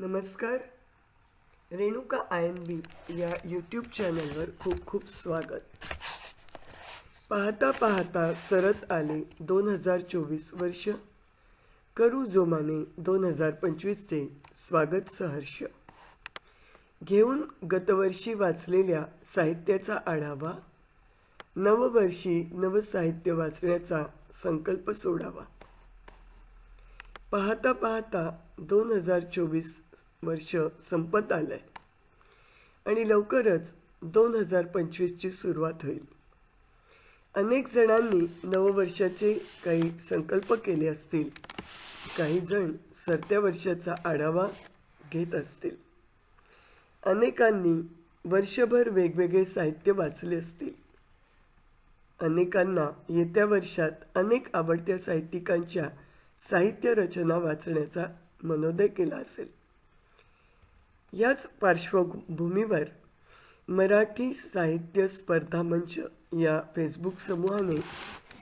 नमस्कार. Renuka I am बी या YouTube चॅनलवर खूप खूप स्वागत. पाहता पाहता सरत आले दोन हजार चोवीस वर्ष. करू जोमाने दोन हजार पंचवीसचे स्वागत सहर्ष. घेऊन गतवर्षी वाचलेल्या साहित्याचा आढावा नववर्षी नवसाहित्य वाचण्याचा संकल्प सोडावा. पाहता पाहता दोन हजार चोवीस वर्ष संपत आलंय. आणि लवकरच दोन हजार पंचवीसची सुरुवात होईल. अनेक जणांनी नववर्षाचे काही संकल्प केले असतील. काही जण सरत्या वर्षाचा आढावा घेत असतील. अनेकांनी वर्षभर वेगवेगळे साहित्य वाचले असतील. अनेकांना येत्या वर्षात अनेक आवडत्या साहित्यिकांच्या साहित्य रचना वाचण्याचा मनोदय केला असेल. याच पार्श्वभूमीवर मराठी साहित्य स्पर्धा मंच या फेसबुक समूहाने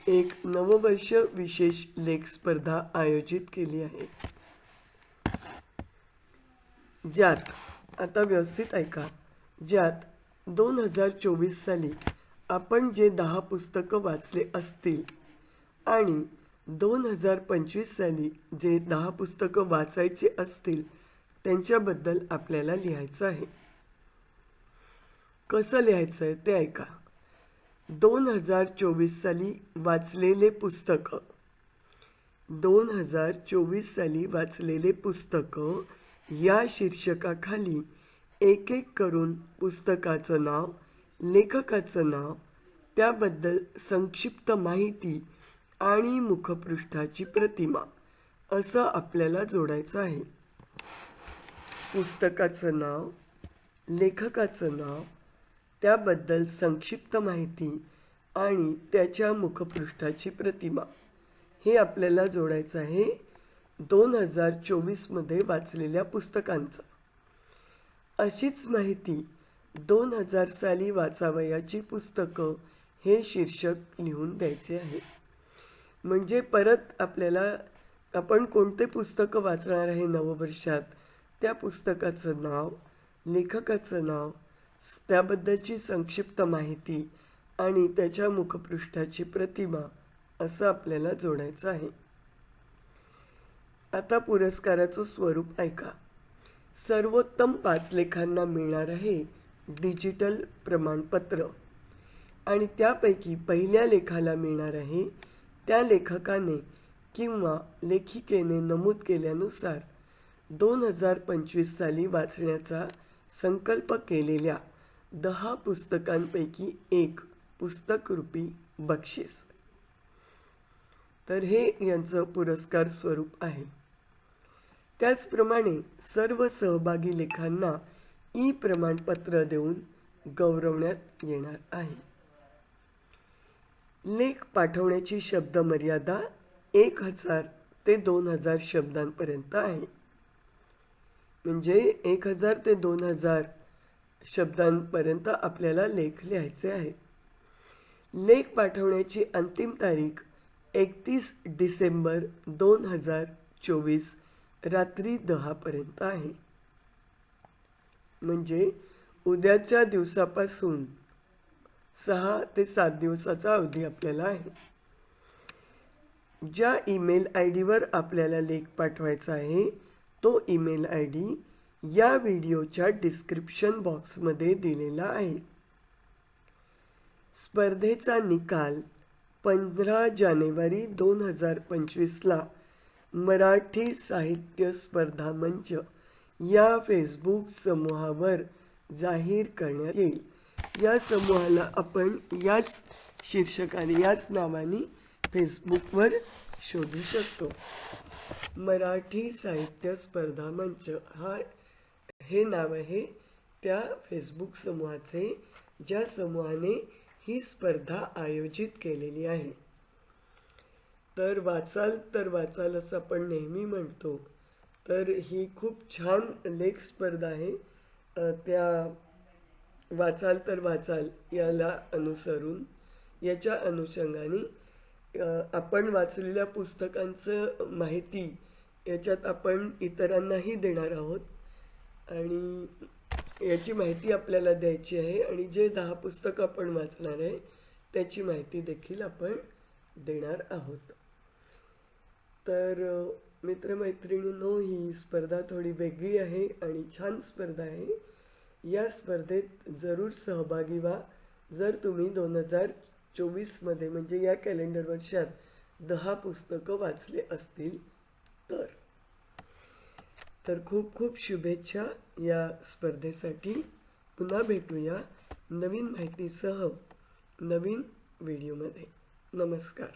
एक नववर्ष विशेष लेख स्पर्धा आयोजित केली आहे. ज्यात आता व्यवस्थित ऐका ज्यात दोन हजार चोवीस साली आपण जे दहा पुस्तकं वाचले असतील आणि दोन हजार पंचवीस साली जे दहा पुस्तकं वाचायचे असतील त्यांच्याबद्दल आपल्याला लिहायचं आहे. कसं लिहायचं आहे ते ऐका. दोन हजार चोवीस साली वाचलेले पुस्तकं. दोन हजार चोवीस साली वाचलेले पुस्तकं या शीर्षकाखाली एक एक करून पुस्तकाचं नाव लेखकाचं नाव त्याबद्दल संक्षिप्त माहिती आणि मुखपृष्ठाची प्रतिमा असं आपल्याला जोडायचं आहे. पुस्तकाचं नाव लेखकाचं नाव त्याबद्दल संक्षिप्त माहिती आणि त्याच्या मुखपृष्ठाची प्रतिमा. हे आपल्याला जोडायचं आहे दोन हजार चोवीसमध्ये वाचलेल्या पुस्तकांचं. अशीच माहिती दोन हजार साली वाचावयाची पुस्तकं हे शीर्षक लिहून द्यायचे आहे. म्हणजे परत आपल्याला आपण कोणते पुस्तकं वाचणार आहे नववर्षात? त्या पुस्तकाचं नाव लेखकाचं नाव त्याबद्दलची संक्षिप्त माहिती आणि त्याच्या मुखपृष्ठाची प्रतिमा असं आपल्याला जोडायचं आहे. आता पुरस्काराचं स्वरूप ऐका. सर्वोत्तम पाच लेखांना मिळणार आहे डिजिटल प्रमाणपत्र. आणि त्यापैकी पहिल्या लेखाला मिळणार आहे त्या लेखकाने किंवा लेखिकेने नमूद केल्यानुसार दोन हजार पंचवीस साली वाचण्याचा संकल्प केलेल्या दहा पुस्तकांपैकी एक पुस्तकरूपी बक्षीस. तर हे यांचं पुरस्कार स्वरूप आहे. त्याचप्रमाणे सर्व सहभागी लेखांना ई प्रमाणपत्र देऊन गौरवण्यात येणार आहे. लेख पाठवण्याची शब्द मर्यादा एक हजार ते दोन हजार शब्दांपर्यंत आहे. म्हणजे एक हजार ते दोन हजार शब्दांपर्यंत आपल्याला लेख लिहायचे आहे. लेख पाठवण्याची अंतिम तारीख एकतीस डिसेंबर दोन हजार चोवीस रात्री दहापर्यंत आहे. म्हणजे उद्याच्या दिवसापासून सहा ते सात दिवसाचा अवधी आपल्याला आहे. ज्या ईमेल आय डीवर आपल्याला लेख पाठवायचा आहे तो ईमेल आय डी या व्हिडिओच्या डिस्क्रिप्शन बॉक्समध्ये दिलेला आहे. स्पर्धेचा निकाल पंधरा जानेवारी दोन हजार पंचवीसला मराठी साहित्य स्पर्धा मंच या फेसबुक समूहावर जाहीर करण्यात येईल. या समूहाला आपण याच शीर्षकाने याच नावाने फेसबुकवर शोधू शकतो. मराठी साहित्य स्पर्धा मंच हा हे नाव आहे. त्या फेसबुक समूहाचे ज्या समूहाने ही स्पर्धा आयोजित केलेली आहे. तर वाचाल तर वाचाल असं आपण नेहमी म्हणतो. तर ही खूप छान लेख स्पर्धा आहे. त्या वाचाल तर वाचाल याला अनुसरून याच्या अनुषंगाने आपण वाचलेल्या पुस्तकांचं माहिती याच्यात आपण इतरांनाही देणार आहोत. आणि याची माहिती आपल्याला द्यायची आहे आणि जे दहा पुस्तकं आपण वाचणार आहे त्याची माहिती देखील आपण देणार आहोत. तर मित्रमैत्रिणींनो ही स्पर्धा थोडी वेगळी आहे आणि छान स्पर्धा आहे. या स्पर्धेत जरूर सहभागी व्हा. जर तुम्ही दोन हजार चोवीसमध्ये म्हणजे या कॅलेंडर वर्षात दहा पुस्तकं वाचले असतील तर. तर खूप खूप शुभेच्छा या स्पर्धेसाठी. पुन्हा भेटूया नवीन माहितीसह नवीन व्हिडिओमध्ये. नमस्कार.